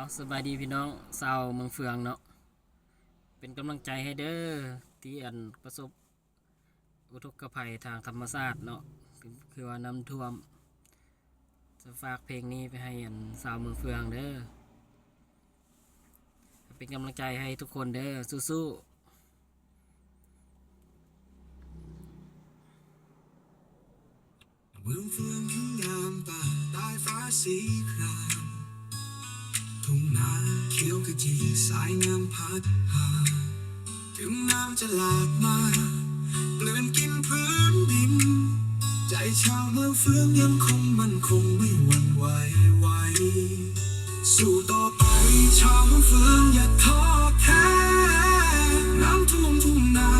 เอาสบายดีพี่น้องชาวเมืองเฟืองเนาะเป็นกำลังใจให้เด้อที่อันประสบอุทกภัยทางธรรมชาติเนาะคือว่าน้ำท่วม จะฝากเพลงนี้ไปให้อันชาวเมืองเฟืองเด้อเป็นกำลังใจให้ทุกคนเด้อสู้ๆเมืองเฟืองขึ้นงามป่าใต้ฟ้าสีคราม ทุ่งนาเขียวขจีสายน้ำพัดหาถึงน้ำจะหลากมาเกลื่อนกินพื้นดิน ใจชาวเมืองเฟืองยังคงมันคงไม่หวั่นไหวไหวสู้ต่อไปชาวเมืองเฟืองอย่าท้อแท้ น้ำท่วมทุ่งนา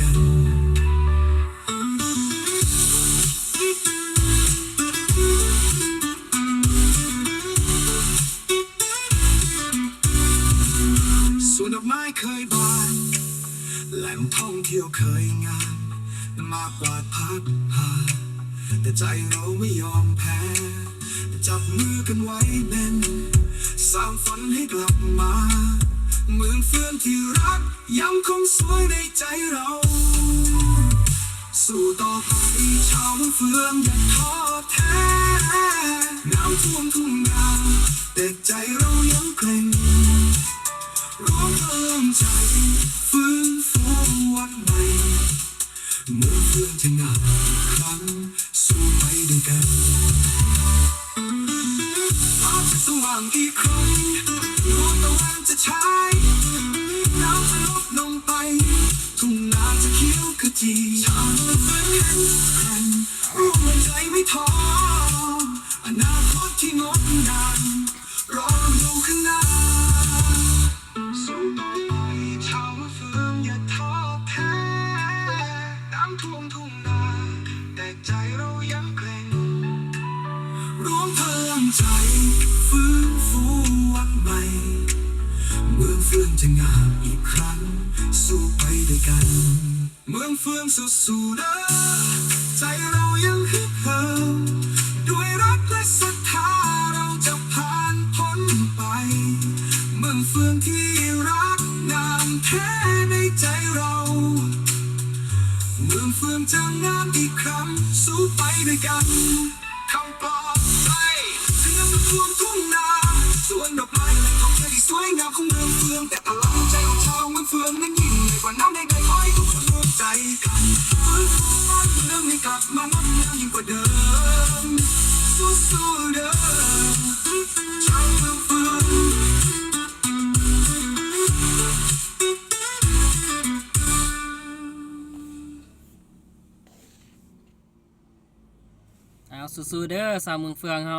กันส่วนดอกไม้เคยบานแหล่งท่องเที่ยวเคยงามมากกว่าพักหาแต่ใจเราไม่ยอมแพ้ จับมือกันไว้แน่นสร้างฝันให้กลับมา เมือนเฟื่อนที่รักยังคงสวยในใจเรา สู้ต่อไปชาวเฟื่องอย่าท้อแท้น้ำท่วมทุ่งนาแต่ใจเรายังแกร่งรวมพลังใจฟื้นฟูวันใหม่เมื่อเพื่อนจะงานครั้งสู้ไปด้วยกันฟ้าจะสว่างอีกครั้ง วันจะฉายน้ำจะลดลงไป ทุ่งนาจะเขียวขจีชาวเมืองเฟื่องแข็งแกร่งร่วมใจไม่ท้ออนาคตที่งดงามรออยู่ข้างหน้าสู้ต่อไปชาวเฟืองอย่าท้อแท้น้ำท่วมทุ่งนาแต่ใจเรายังแกรงรวมพลังใจฟื้นฟู ฟืองจะงามอีกครั้ง สู้ไปด้วยกัน เมืองเฟื่องสู้ๆเด้อใจเรายังฮึกเหิมด้วยรักและศรัทธาเราจะผ่านพ้นไป เมืองเฟื่องที่รักงามแท้ในใจเรา เมืองเฟื่องจะงามอีกครั้ง สู้ไปด้วยกันคำปลอบใจถึงน้ำท่วม คนร่วมใจกันฟื้นฟูบ้านเมืองให้กลับมางดงามยิ่งกว่าเดิม สู้ๆเด้อชาวเมืองเฟืองเอาสู้ๆเด้อชาวเมืองเฟืองเฮา